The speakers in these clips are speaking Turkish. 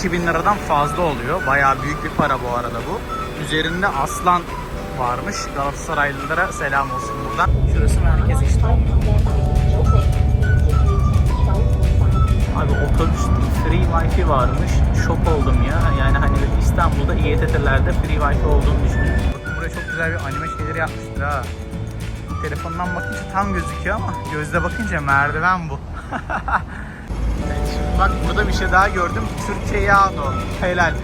2000 liradan fazla oluyor. Bayağı büyük bir para bu arada bu. Üzerinde aslan varmış. Galatasaraylılara selam olsun buradan. Şurası merkez işte. Abi otobüste free wifi varmış. Şok oldum ya. Yani hani İstanbul'da İETT'lerde free wifi olduğunu düşünüyorum. Buraya çok güzel bir anime şeyleri yapmışlar ha. Telefondan bakınca tam gözüküyor ama gözle bakınca merdiven bu. bak burada bir şey daha gördüm. Türkiye Yağdo. Helal.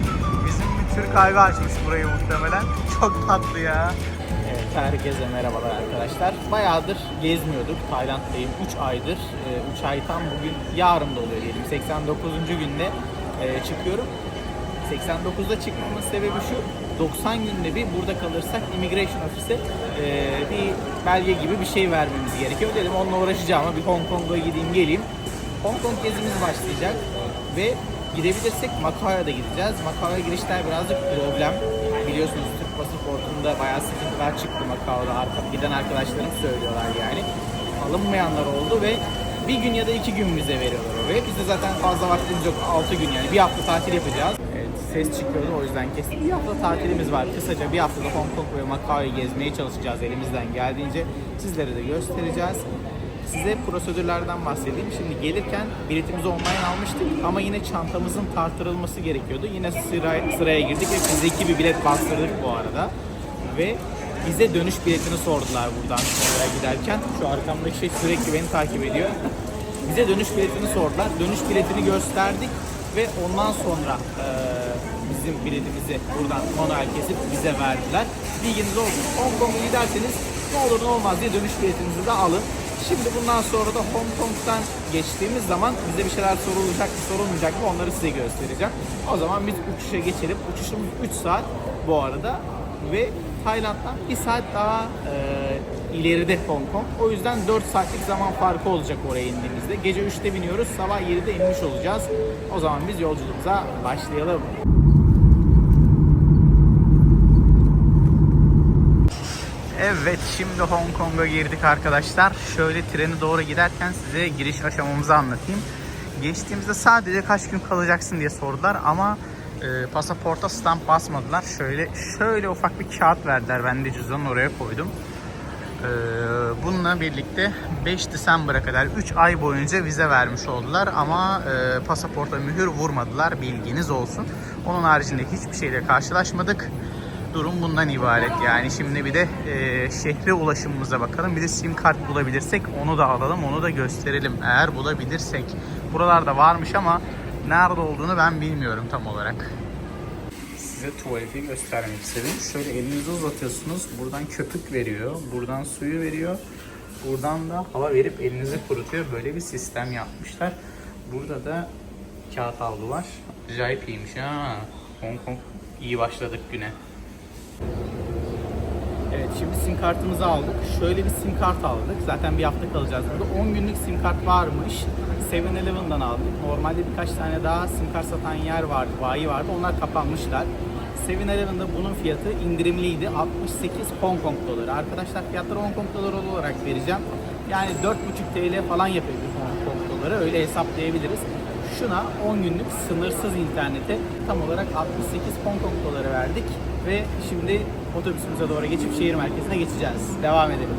Bizim bir Türk kahve açmış burayı muhtemelen. Çok tatlı ya. Evet, herkese merhabalar arkadaşlar. Bayağıdır gezmiyorduk. Tayland'dayım. 3 aydır. 3 ay tam bugün yarın da oluyor diyelim. 89. günde e, çıkıyorum. 89'da çıkmamın sebebi şu. 90 günde bir burada kalırsak immigration ofise e, bir belge gibi bir şey vermemiz gerekiyor. Dedim onunla uğraşacağım ama bir Hong Kong'a gideyim geleyim. Hong Kong gezimiz başlayacak ve gidebilirsek Macau'ya da gideceğiz. Macau'ya girişler birazcık problem. Biliyorsunuz Türk pasaportunda bayağı sıkıntılar çıktı Macau'da. Arka, giden arkadaşlarım söylüyorlar yani. Alınmayanlar oldu ve bir gün ya da iki gün bize veriyorlar oraya. Biz de zaten fazla vaktimiz yok. 6 gün yani bir hafta tatil yapacağız. Evet, ses çıkıyordu o yüzden kestim. Bir hafta tatilimiz var. Kısaca bir haftada Hong Kong ve Macau'yu gezmeye çalışacağız elimizden geldiğince. Sizlere de göstereceğiz. Size prosedürlerden bahsedeyim. Şimdi gelirken biletimizi online almıştık ama yine çantamızın tartırılması gerekiyordu. Yine sıraya, sıraya girdik ve fiziki bir bilet bastırdık bu arada. Ve bize dönüş biletini sordular buradan oraya giderken. Şu arkamdaki şey sürekli beni takip ediyor. Bize dönüş biletini sordular. Dönüş biletini gösterdik ve ondan sonra eee, bizim biletimizi buradan manuel kesip bize verdiler. Bilginiz olsun. Hong Kong'a giderseniz ne olur ne olmaz diye dönüş biletinizi de alın. Şimdi bundan sonra da Hong Kong'dan geçtiğimiz zaman bize bir şeyler sorulacak mı sorulmayacak mı onları size göstereceğim. O zaman biz uçuşa geçelim. Uçuşumuz 3 saat bu arada ve Tayland'dan 1 saat daha e, ileride Hong Kong. O yüzden 4 saatlik zaman farkı olacak oraya indiğimizde. Gece 3'te biniyoruz, sabah 7'de inmiş olacağız. O zaman biz yolculuğumuza başlayalım. Evet şimdi Hong Kong'a girdik arkadaşlar. Şöyle treni doğru giderken size giriş aşamamızı anlatayım. Geçtiğimizde sadece kaç gün kalacaksın diye sordular ama e, pasaporta stamp basmadılar. Şöyle şöyle ufak bir kağıt verdiler. Ben de cüzdanı oraya koydum. E, bununla birlikte 5 December'a kadar 3 ay boyunca vize vermiş oldular ama e, pasaporta mühür vurmadılar. Bilginiz olsun. Onun haricinde hiçbir şeyle karşılaşmadık durum bundan ibaret yani. Şimdi bir de e, şehre ulaşımımıza bakalım. Bir de sim kart bulabilirsek onu da alalım, onu da gösterelim eğer bulabilirsek. Buralarda varmış ama nerede olduğunu ben bilmiyorum tam olarak. Size tuvaleti göstermek istedim. Şöyle elinizi uzatıyorsunuz. Buradan köpük veriyor. Buradan suyu veriyor. Buradan da hava verip elinizi kurutuyor. Böyle bir sistem yapmışlar. Burada da kağıt havlu var. Acayip iyiymiş ha. Hong Kong iyi başladık güne. Evet şimdi sim kartımızı aldık. Şöyle bir sim kart aldık. Zaten bir hafta kalacağız burada. 10 günlük sim kart varmış. 7-Eleven'dan aldık. Normalde birkaç tane daha sim kart satan yer vardı, bayi vardı. Onlar kapanmışlar. 7-Eleven'da bunun fiyatı indirimliydi. 68 Hong Kong doları. Arkadaşlar fiyatları Hong Kong doları olarak vereceğim. Yani 4,5 TL falan yapıyor Hong Kong doları. Öyle hesaplayabiliriz. Şuna 10 günlük sınırsız internete tam olarak 68 Hong Kong doları verdik ve şimdi otobüsümüze doğru geçip şehir merkezine geçeceğiz. Devam edelim.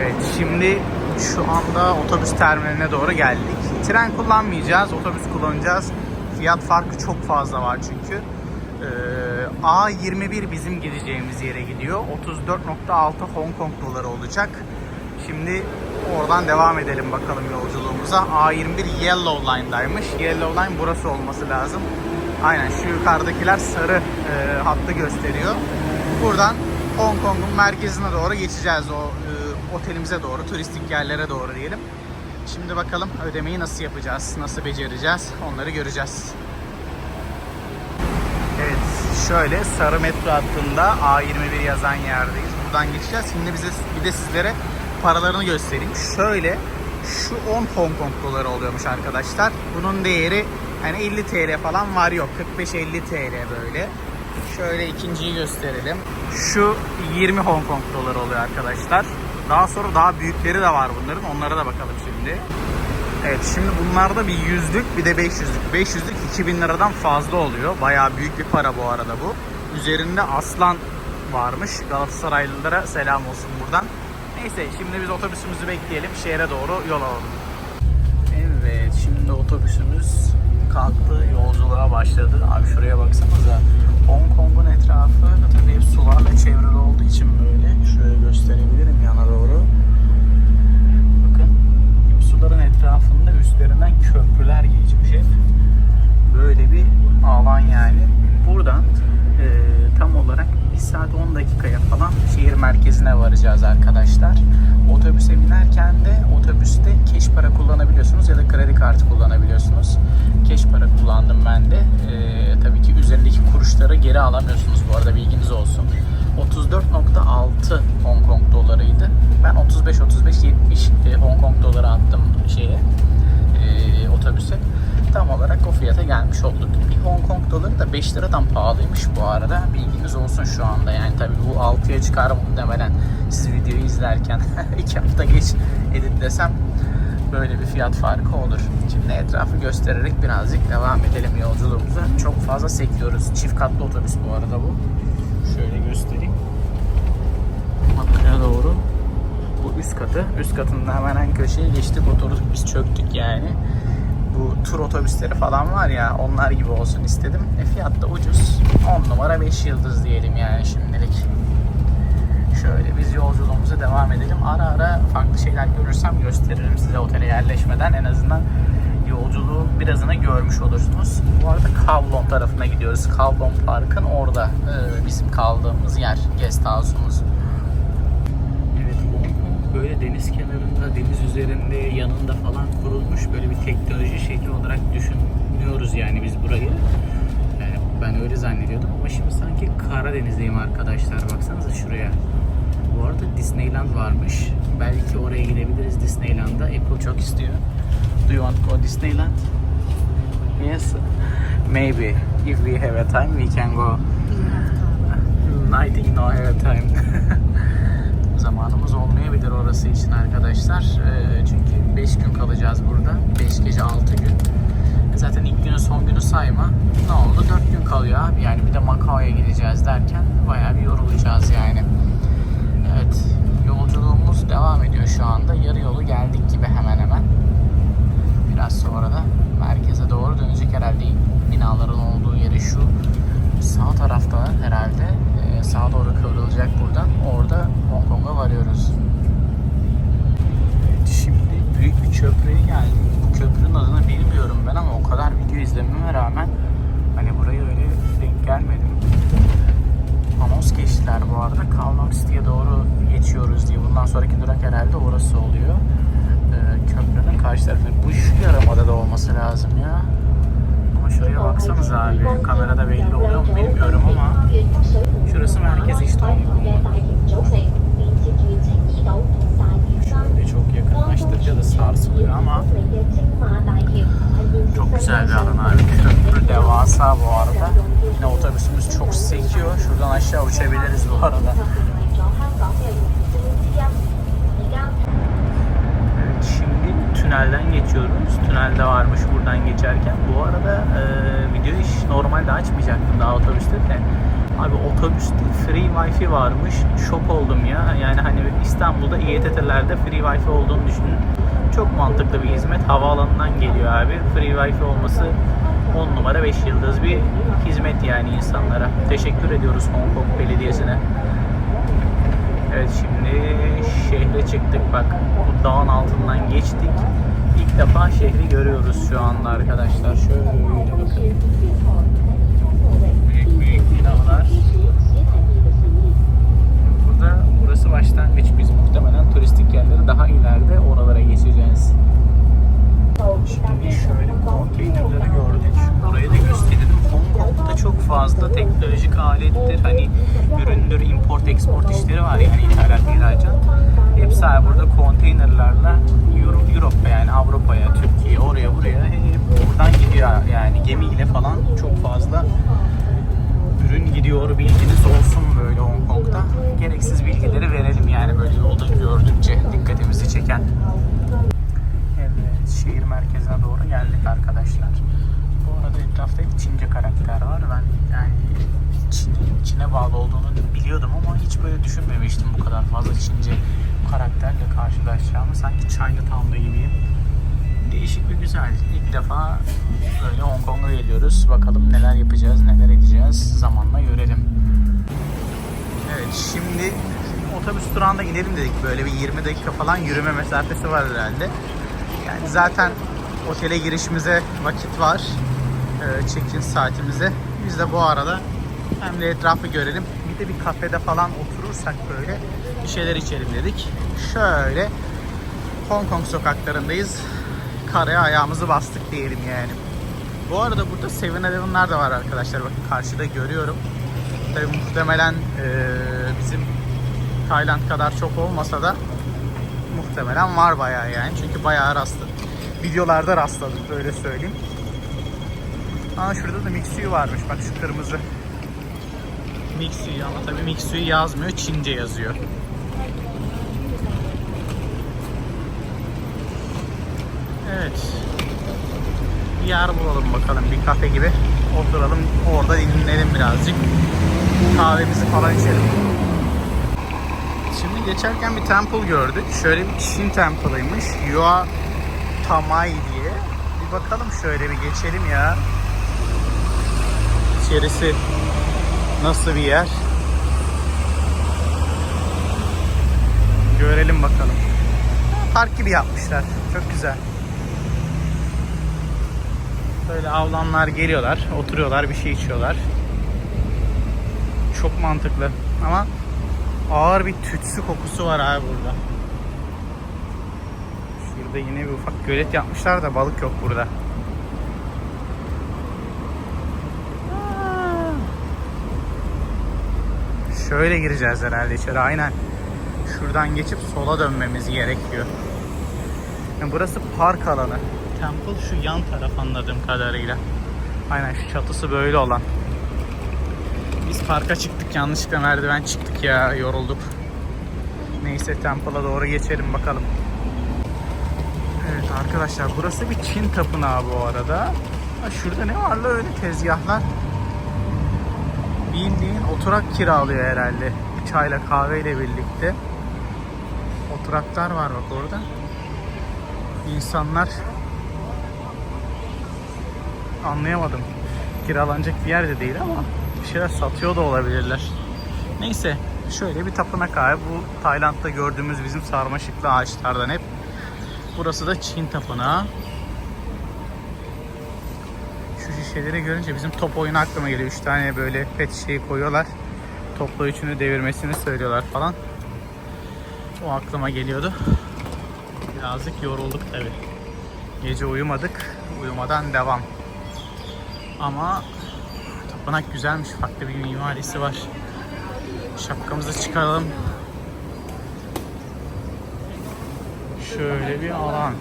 Evet şimdi şu anda otobüs terminaline doğru geldik. Tren kullanmayacağız, otobüs kullanacağız. Fiyat farkı çok fazla var çünkü. Ee, A21 bizim gideceğimiz yere gidiyor. 34.6 Hong Kong doları olacak. Şimdi oradan devam edelim bakalım yolculuğumuza. A21 Yellow Line'daymış. Yellow Line burası olması lazım. Aynen şu yukarıdakiler sarı e, hattı gösteriyor. Buradan Hong Kong'un merkezine doğru geçeceğiz. O e, otelimize doğru, turistik yerlere doğru diyelim. Şimdi bakalım ödemeyi nasıl yapacağız, nasıl becereceğiz onları göreceğiz. Evet, şöyle sarı metro hattında A21 yazan yerdeyiz. Buradan geçeceğiz. Şimdi bize bir de sizlere paralarını göstereyim. Şöyle şu 10 Hong Kong doları oluyormuş arkadaşlar. Bunun değeri hani 50 TL falan var yok. 45-50 TL böyle. Şöyle ikinciyi gösterelim. Şu 20 Hong Kong doları oluyor arkadaşlar. Daha sonra daha büyükleri de var bunların. Onlara da bakalım şimdi. Evet şimdi bunlarda bir yüzlük bir de 500'lük. 500'lük 2000 liradan fazla oluyor. Bayağı büyük bir para bu arada bu. Üzerinde aslan varmış. Galatasaraylılara selam olsun buradan. Neyse şimdi biz otobüsümüzü bekleyelim. Şehre doğru yol alalım. Evet şimdi otobüsümüz kalktı. Yolculuğa başladı. Abi şuraya baksanıza. Hong Kong'un etrafı tabii hep sularla çevrili olduğu için böyle. Şöyle gösterebilirim yana doğru. Bakın suların etrafında üstlerinden köprüler geçmiş hep. Böyle bir alan yani. Buradan e, tam olarak 1 saat 10 dakikaya falan şehir merkezine varacağız arkadaşlar. Otobüse binerken de otobüste keş para kullanabiliyorsunuz ya da kredi kullanabiliyorsunuz. Keş para kullandım ben de. E, tabii ki üzerindeki kuruşları geri alamıyorsunuz bu arada bilginiz olsun. 34.6 Hong Kong dolarıydı. Ben 35-35-70 e, Hong Kong doları attım şeye e, otobüse. Tam olarak o fiyata gelmiş olduk. Bir Hong Kong doları da 5 liradan pahalıymış bu arada. Bilginiz olsun şu anda. Yani tabii bu 6'ya çıkar muhtemelen siz videoyu izlerken. 2 hafta geç editlesem böyle bir fiyat farkı olur. Şimdi etrafı göstererek birazcık devam edelim yolculuğumuza. Çok fazla sekiyoruz. Çift katlı otobüs bu arada bu. Şöyle göstereyim. Batıya doğru bu üst katı. Üst katında hemen en köşeye geçtik oturduk biz çöktük yani. Bu tur otobüsleri falan var ya onlar gibi olsun istedim. E fiyat da ucuz. 10 numara 5 yıldız diyelim yani şimdilik. Şöyle biz yolculuğumuza devam edelim. Ara ara farklı şeyler görürsem gösteririm size otele yerleşmeden. En azından yolculuğun birazını görmüş olursunuz. Bu arada Kowloon tarafına gidiyoruz. Kowloon Park'ın orada e, bizim kaldığımız yer. Guest house'umuz. Evet böyle deniz kenarında, deniz üzerinde, yanında falan kurulmuş böyle bir teknoloji şehri olarak düşünüyoruz yani biz burayı. Yani ben öyle zannediyordum ama şimdi sanki Karadeniz'deyim arkadaşlar. Baksanıza şuraya. Bu arada Disneyland varmış. Belki oraya gidebiliriz Disneyland'a. Apple çok istiyor. Do you want to go Disneyland? Yes. Maybe. If we have a time, we can go. I think no have a time. Zamanımız olmayabilir orası için arkadaşlar. Ee, çünkü 5 gün kalacağız burada. 5 gece 6 gün. Zaten ilk günün son günü sayma. Ne oldu? 4 gün kalıyor abi. Yani bir de Macao'ya gideceğiz derken bayağı bir yorulacağız yani. Evet. Yolculuğumuz devam ediyor şu anda. Yarı yolu geldik gibi hemen hemen. Biraz sonra da merkeze doğru dönecek herhalde binaların olduğu yeri şu sağ tarafta herhalde Ee, sağa doğru kıvrılacak buradan. Orada Hong Kong'a varıyoruz. Evet, şimdi büyük bir köprüye geldik. Bu köprünün adını bilmiyorum ben ama o kadar video izlememe rağmen hani buraya öyle denk gelmedim. Anons geçtiler bu arada. Kowloon City'ye doğru geçiyoruz diye. Bundan sonraki durak herhalde orası oluyor. Ee, köprünün karşı tarafı. Bu şu yaramada da olması lazım ya. Ama şuraya baksanız abi. Kamerada belli oluyor mu bilmiyorum ama şurası merkez işte Hong Kong'un. Şöyle çok yakınlaştırınca da sarsılıyor ama çok güzel bir alan abi. Köprü devasa bu arada. Yine otobüsümüz çok sekiyor. Şuradan aşağı uçabiliriz bu arada. Evet, şimdi tünelden geçiyoruz. Tünelde varmış buradan geçerken. Bu arada e, videoyu hiç normalde açmayacaktım daha otobüste de. Abi otobüste free wifi varmış. Şok oldum ya. Yani hani İstanbul'da İETT'lerde free wifi olduğunu düşünün. Çok mantıklı bir hizmet. Havaalanından geliyor abi. Free wifi olması 10 numara 5 yıldız bir hizmet yani insanlara. Teşekkür ediyoruz Hong Kong Belediyesi'ne. Evet şimdi şehre çıktık bak. Bu dağın altından geçtik. İlk defa şehri görüyoruz şu anda arkadaşlar. Şöyle bakın. Büyük büyük binalar. Burada burası başlangıç. Biz muhtemelen turistik yerleri daha ileride oralara geçeceğiz. Şimdi şöyle konteynerleri gördük. Burayı da gösterelim. Hong Kong'da çok fazla teknolojik alettir. Hani üründür, import export işleri var yani ithalat ihracat. Hepsi burada konteynerlerle Euro- Avrupa yani Avrupa'ya, Türkiye, oraya buraya hep buradan gidiyor yani gemiyle falan çok fazla ürün gidiyor bilginiz olsun böyle Hong Kong'da. Gereksiz bilgileri verelim yani böyle yolda gördükçe dikkatimizi çeken. Evet, şehir merkezine doğru geldik arkadaşlar. Bu arada etrafta hep Çince karakter var. Ben yani Çin, Çin'e bağlı olduğunu biliyordum ama hiç böyle düşünmemiştim bu kadar fazla Çince karakterle karşılaşacağımı. Sanki Chinatown'da gibiyim. Değişik ve güzel. İlk defa böyle Hong Kong'a geliyoruz. Bakalım neler yapacağız, neler edeceğiz. Zamanla görelim. Evet şimdi otobüs durağında inelim dedik. Böyle bir 20 dakika falan yürüme mesafesi var herhalde. Yani zaten otele girişimize vakit var. Check-in saatimize. Biz de bu arada hem de etrafı görelim. Bir de bir kafede falan oturursak böyle bir şeyler içelim dedik. Şöyle Hong Kong sokaklarındayız. Karaya ayağımızı bastık diyelim yani. Bu arada burada 7-Eleven'lar da var arkadaşlar. Bakın karşıda görüyorum. Tabii muhtemelen eee, bizim Tayland kadar çok olmasa da muhtemelen var bayağı yani. Çünkü bayağı rastladık. Videolarda rastladık böyle söyleyeyim. Aa şurada da Mixu'yu varmış. Bak şu kırmızı. Mixu'yu ama tabii Mixu'yu yazmıyor. Çince yazıyor. Evet. Bir yer bulalım bakalım. Bir kafe gibi. Oturalım. Orada dinlenelim birazcık. Kahvemizi falan içelim. Şimdi geçerken bir temple gördük. Şöyle bir Çin temple'ıymış. Yua Tamai diye. Bir bakalım şöyle bir geçelim ya. İçerisi nasıl bir yer? Görelim bakalım. Park gibi yapmışlar. Çok güzel. Böyle avlanlar geliyorlar, oturuyorlar, bir şey içiyorlar. Çok mantıklı. Ama ağır bir tütsü kokusu var abi burada. Şurada yine bir ufak gölet yapmışlar da balık yok burada. Şöyle gireceğiz herhalde içeri aynen. Şuradan geçip sola dönmemiz gerekiyor. Yani burası park alanı. Temple şu yan taraf anladığım kadarıyla. Aynen şu çatısı böyle olan. Biz parka çıktık yanlışlıkla merdiven çıktık ya yorulduk. Neyse Temple'a doğru geçelim bakalım. Evet arkadaşlar burası bir Çin tapınağı bu arada. Ha, şurada ne var la öyle tezgahlar? Bildiğin oturak kiralıyor herhalde. Çayla kahveyle birlikte. Oturaklar var bak orada. İnsanlar anlayamadım. Kiralanacak bir yer de değil ama bir şeyler satıyor da olabilirler. Neyse şöyle bir tapınak abi. Bu Tayland'da gördüğümüz bizim sarmaşıklı ağaçlardan hep. Burası da Çin tapınağı. Şu şişeleri görünce bizim top oyunu aklıma geliyor. Üç tane böyle pet şişeyi koyuyorlar. Topla üçünü devirmesini söylüyorlar falan. O aklıma geliyordu. Birazcık yorulduk tabi. Gece uyumadık. Uyumadan devam. Ama tapınak güzelmiş. Farklı bir mimarisi var. Şapkamızı çıkaralım. Şöyle bir alan.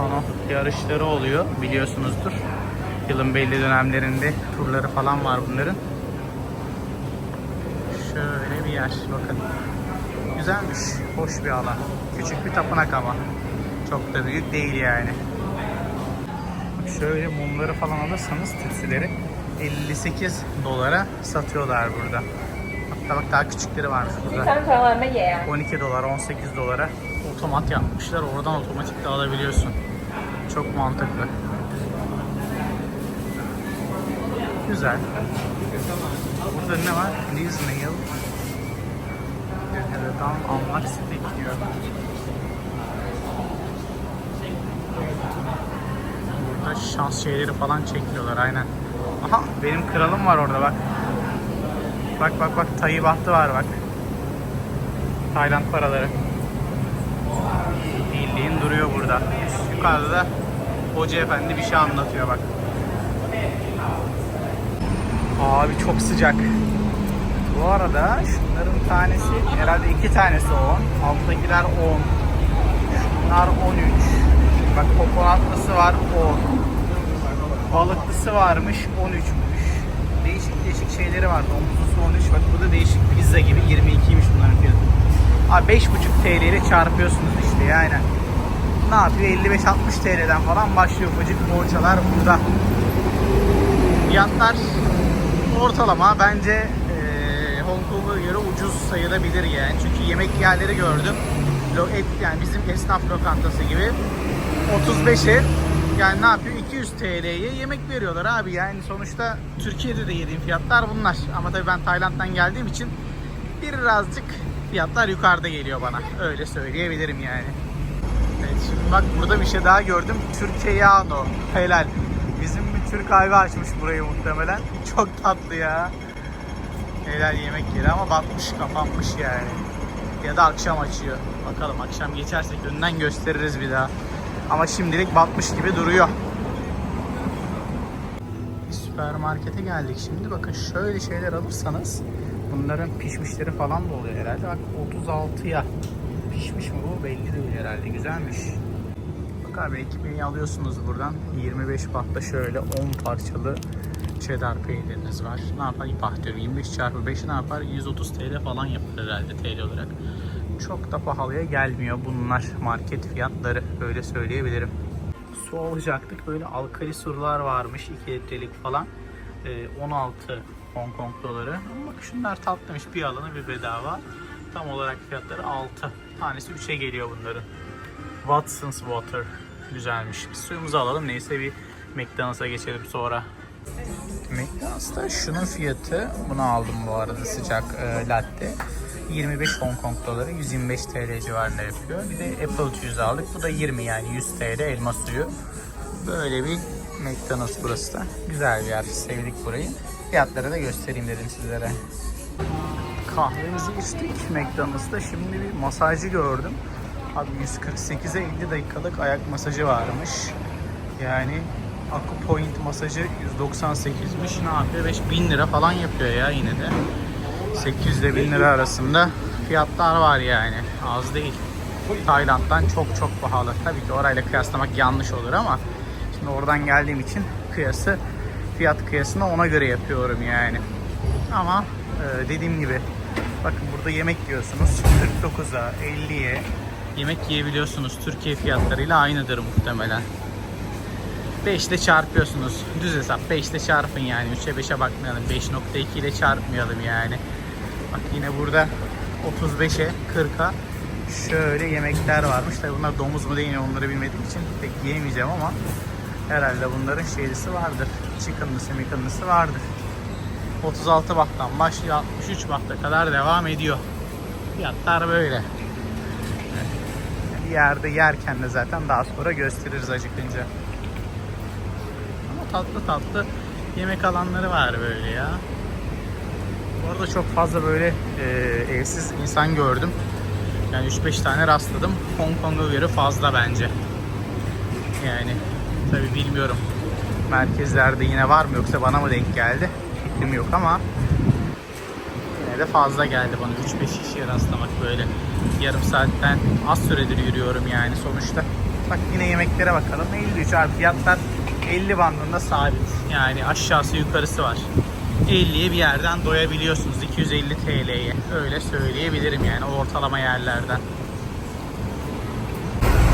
kano yarışları oluyor biliyorsunuzdur. Yılın belli dönemlerinde turları falan var bunların. Şöyle bir yer bakın. Güzelmiş, hoş bir alan. Küçük bir tapınak ama. Çok da büyük değil yani. Şöyle mumları falan alırsanız tütsüleri 58 dolara satıyorlar burada. Hatta bak daha küçükleri varmış burada. 12 dolar, 18 dolara otomat yapmışlar. Oradan otomatik de alabiliyorsun. Çok mantıklı. Güzel. Burada ne var? Please mail. Canada'dan almak istedik diyor. Burada şans şeyleri falan çekiyorlar aynen. Aha benim kralım var orada bak. Bak bak bak tayı bahtı var bak. Tayland paraları. Bildiğin duruyor burada. Yukarıda da Hoca efendi bir şey anlatıyor bak. Abi çok sıcak. Bu arada şunların tanesi herhalde iki tanesi 10. Alttakiler 10. Şunlar 13. Bak kokonatlısı var 10. Balıklısı varmış 13'müş. Değişik değişik şeyleri var. Domuzlusu 13. Bak bu da değişik pizza gibi 22'ymiş bunların fiyatı. Abi 5.5 TL ile çarpıyorsunuz işte yani. Ne yapıyor? 55-60 TL'den falan başlıyor ufacık poğaçalar burada. Fiyatlar ortalama bence eee Hong Kong'a göre ucuz sayılabilir yani. Çünkü yemek yerleri gördüm. Et, yani bizim esnaf lokantası gibi 35'e yani ne yapıyor? 200 TL'ye yemek veriyorlar abi. Yani sonuçta Türkiye'de de yediğim fiyatlar bunlar. Ama tabii ben Tayland'dan geldiğim için birazcık fiyatlar yukarıda geliyor bana. Öyle söyleyebilirim yani. Şimdi bak burada bir şey daha gördüm. Türkiyeano. Helal. Bizim bir Türk abi açmış burayı muhtemelen. Çok tatlı ya. Helal yemek yeri ama batmış kapanmış yani. Ya da akşam açıyor. Bakalım akşam geçersek önden gösteririz bir daha. Ama şimdilik batmış gibi duruyor. Bir süpermarkete geldik şimdi. Bakın şöyle şeyler alırsanız bunların pişmişleri falan da oluyor herhalde. Bak 36'ya pişmiş mi bu belli değil herhalde. Güzelmiş. Bak abi ekmeği alıyorsunuz buradan. 25 bahtta şöyle 10 parçalı cheddar peyniriniz var. Ne yapar? Pahtör 25 çarpı 5 ne yapar? 130 TL falan yapar herhalde TL olarak. Çok da pahalıya gelmiyor bunlar market fiyatları öyle söyleyebilirim. Su alacaktık böyle alkali sular varmış 2 litrelik falan. Ee, 16 Hong Kong doları. Ama bak şunlar tatlıymış bir alanı bir bedava. Tam olarak fiyatları 6. Tanesi 3'e geliyor bunların. Watson's Water. Güzelmiş. Biz suyumuzu alalım. Neyse bir McDonald's'a geçelim sonra. McDonald's'ta şunun fiyatı, bunu aldım bu arada sıcak e, latte. 25 Hong Kong doları 125 TL civarında yapıyor. Bir de Apple juice aldık. Bu da 20 yani 100 TL elma suyu. Böyle bir McDonald's burası da. Güzel bir yer. Sevdik burayı. Fiyatları da göstereyim dedim sizlere. Kahvemizi içtik McDonald's'ta. Şimdi bir masajcı gördüm. Abi 148'e 50 dakikalık ayak masajı varmış. Yani Acupoint masajı 198'miş. Ne yapıyor? 5000 lira falan yapıyor ya yine de. 800 ile 1000 lira arasında fiyatlar var yani. Az değil. Tayland'dan çok çok pahalı. Tabii ki orayla kıyaslamak yanlış olur ama şimdi oradan geldiğim için kıyası fiyat kıyasını ona göre yapıyorum yani. Ama e, dediğim gibi bakın burada yemek yiyorsunuz 49'a 50'ye yemek yiyebiliyorsunuz Türkiye fiyatlarıyla aynıdır muhtemelen. 5 ile çarpıyorsunuz. Düz hesap 5 ile çarpın yani. 3'e 5'e bakmayalım. 5.2 ile çarpmayalım yani. Bak yine burada 35'e 40'a şöyle yemekler varmış. Tabi bunlar domuz mu değil mi onları bilmediğim için pek yiyemeyeceğim ama herhalde bunların şeylisi vardır. Chicken'lısı mikınlısı vardır. 36 bahttan başlıyor 63 bahta kadar devam ediyor. Fiyatlar böyle. Bir yerde yerken de zaten daha sonra gösteririz acıkınca. Ama tatlı tatlı yemek alanları var böyle ya. Bu arada çok fazla böyle e, evsiz insan gördüm. Yani 3-5 tane rastladım. Hong Kong'a göre fazla bence. Yani tabi bilmiyorum. Merkezlerde yine var mı yoksa bana mı denk geldi? Fikrim yok ama yine de fazla geldi bana 3-5 kişiye rastlamak böyle. Yarım saatten az süredir yürüyorum yani sonuçta. Bak yine yemeklere bakalım. 53 abi fiyatlar 50 bandında sabit. Yani aşağısı yukarısı var. 50'ye bir yerden doyabiliyorsunuz 250 TL'ye. Öyle söyleyebilirim yani ortalama yerlerden.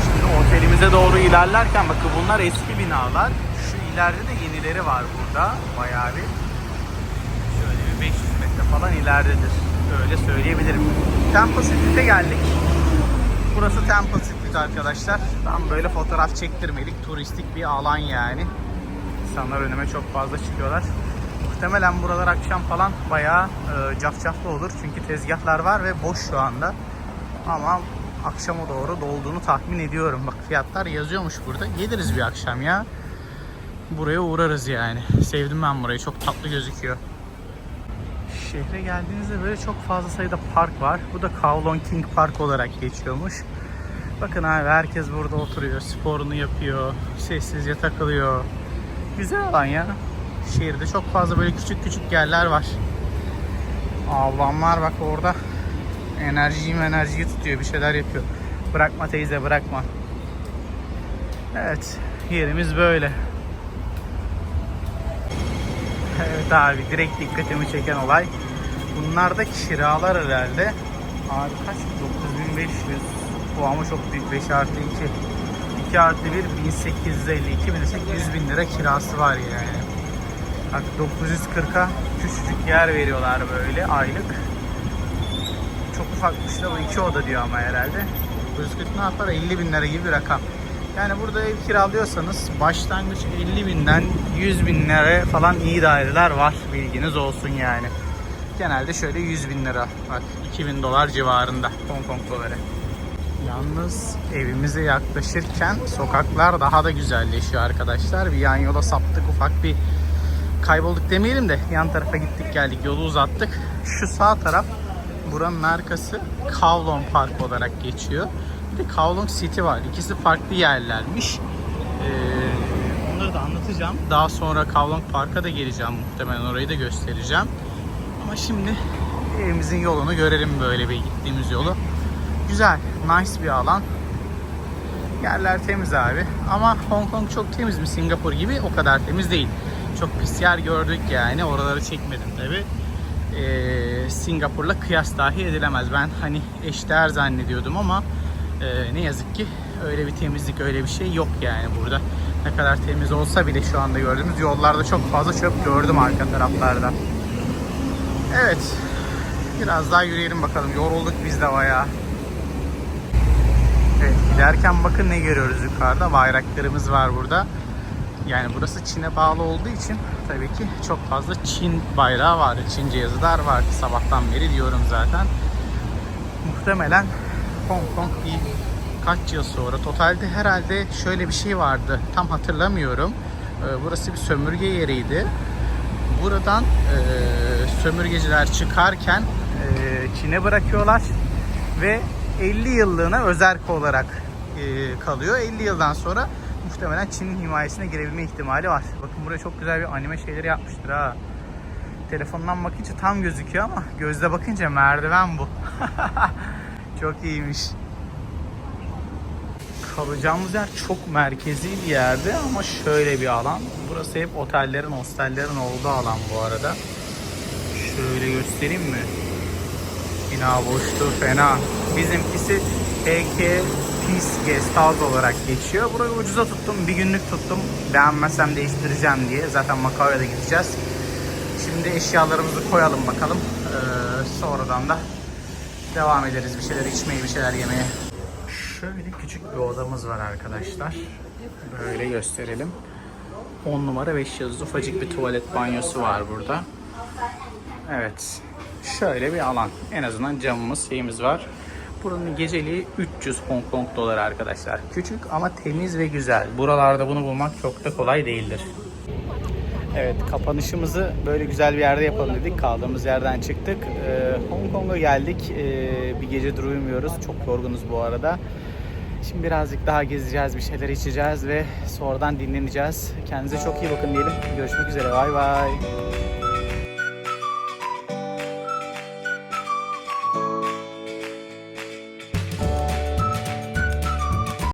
Şimdi otelimize doğru ilerlerken bakın bunlar eski binalar. Şu ileride de yenileri var burada. Bayağı bir. Şöyle bir 500 metre falan ileridedir. Öyle söyleyebilirim. Temple Street'e geldik. Burası Temple Street arkadaşlar. Tam böyle fotoğraf çektirmelik turistik bir alan yani. İnsanlar önüme çok fazla çıkıyorlar. Muhtemelen buralar akşam falan bayağı e, cafcaflı olur. Çünkü tezgahlar var ve boş şu anda. Ama akşama doğru dolduğunu tahmin ediyorum. Bak fiyatlar yazıyormuş burada. Geliriz bir akşam ya. Buraya uğrarız yani. Sevdim ben burayı. Çok tatlı gözüküyor. Şehre geldiğinizde böyle çok fazla sayıda park var. Bu da Kowloon King Park olarak geçiyormuş. Bakın abi herkes burada oturuyor, sporunu yapıyor, sessizce takılıyor. Güzel alan ya. Şehirde çok fazla böyle küçük küçük yerler var. Ablamlar bak orada enerjiyi enerjiyi tutuyor, bir şeyler yapıyor. Bırakma teyze bırakma. Evet, yerimiz böyle. Evet abi direkt dikkatimi çeken olay. Bunlar da kiralar herhalde. Abi kaç? 1500. Bu ama çok büyük 5 artı 2. 2 artı 1 1850. 2800 bin lira kirası var yani. Bak 940'a küçücük yer veriyorlar böyle aylık. Çok ufakmış da bu iki oda diyor ama herhalde. 940 ne yapar? 50 bin lira gibi bir rakam. Yani burada ev kiralıyorsanız başlangıç 50 binden 100 bin lira falan iyi daireler var. Bilginiz olsun yani. Genelde şöyle 100 bin lira. Bak 2000 dolar civarında Hong Kong doları. Yalnız evimize yaklaşırken sokaklar daha da güzelleşiyor arkadaşlar. Bir yan yola saptık ufak bir kaybolduk demeyelim de yan tarafa gittik geldik yolu uzattık. Şu sağ taraf buranın arkası Kowloon Park olarak geçiyor. Bir de Kowloon City var. İkisi farklı yerlermiş. Ee, anlatacağım. Daha sonra Kowloon Park'a da geleceğim muhtemelen orayı da göstereceğim. Ama şimdi evimizin yolunu görelim böyle bir gittiğimiz yolu. Güzel, nice bir alan. Yerler temiz abi. Ama Hong Kong çok temiz mi? Singapur gibi o kadar temiz değil. Çok pis yer gördük yani. Oraları çekmedim tabi. Ee, Singapur'la kıyas dahi edilemez. Ben hani eşdeğer zannediyordum ama e, ne yazık ki öyle bir temizlik öyle bir şey yok yani burada. Ne kadar temiz olsa bile şu anda gördüğümüz yollarda çok fazla çöp gördüm arka taraflarda. Evet. Biraz daha yürüyelim bakalım. Yorulduk biz de bayağı. Evet giderken bakın ne görüyoruz yukarıda. Bayraklarımız var burada. Yani burası Çin'e bağlı olduğu için tabii ki çok fazla Çin bayrağı var. Çince yazılar var. Sabahtan beri diyorum zaten. Muhtemelen Hong Kong bir kaç yıl sonra. Totalde herhalde şöyle bir şey vardı. Tam hatırlamıyorum. Ee, Burası bir sömürge yeriydi. Buradan e, sömürgeciler çıkarken e, Çin'e bırakıyorlar ve 50 yıllığına özerk olarak e, kalıyor. 50 yıldan sonra muhtemelen Çin'in himayesine girebilme ihtimali var. Bakın buraya çok güzel bir anime şeyleri yapmıştır ha. Telefondan bakınca tam gözüküyor ama gözle bakınca merdiven bu. çok iyiymiş. Kalacağımız yer çok merkezi bir yerde ama şöyle bir alan. Burası hep otellerin, hostellerin olduğu alan bu arada. Şöyle göstereyim mi? Bina boşluğu fena. Bizimkisi HK Peace Guest House olarak geçiyor. Burayı ucuza tuttum. Bir günlük tuttum. Beğenmezsem değiştireceğim diye. Zaten Macau'ya da gideceğiz. Şimdi eşyalarımızı koyalım bakalım. Ee, sonradan da devam ederiz bir şeyler içmeye, bir şeyler yemeye. Şöyle küçük bir odamız var arkadaşlar. Böyle gösterelim. 10 numara 5 yıldız ufacık bir tuvalet banyosu var burada. Evet. Şöyle bir alan. En azından camımız şeyimiz var. Buranın geceliği 300 Hong Kong doları arkadaşlar. Küçük ama temiz ve güzel. Buralarda bunu bulmak çok da kolay değildir. Evet kapanışımızı böyle güzel bir yerde yapalım dedik. Kaldığımız yerden çıktık. Ee, Hong Kong'a geldik. Ee, bir gece uyumuyoruz. Çok yorgunuz bu arada. Şimdi birazcık daha gezeceğiz, bir şeyler içeceğiz ve sonradan dinleneceğiz. Kendinize çok iyi bakın diyelim. Görüşmek üzere. Bay bay.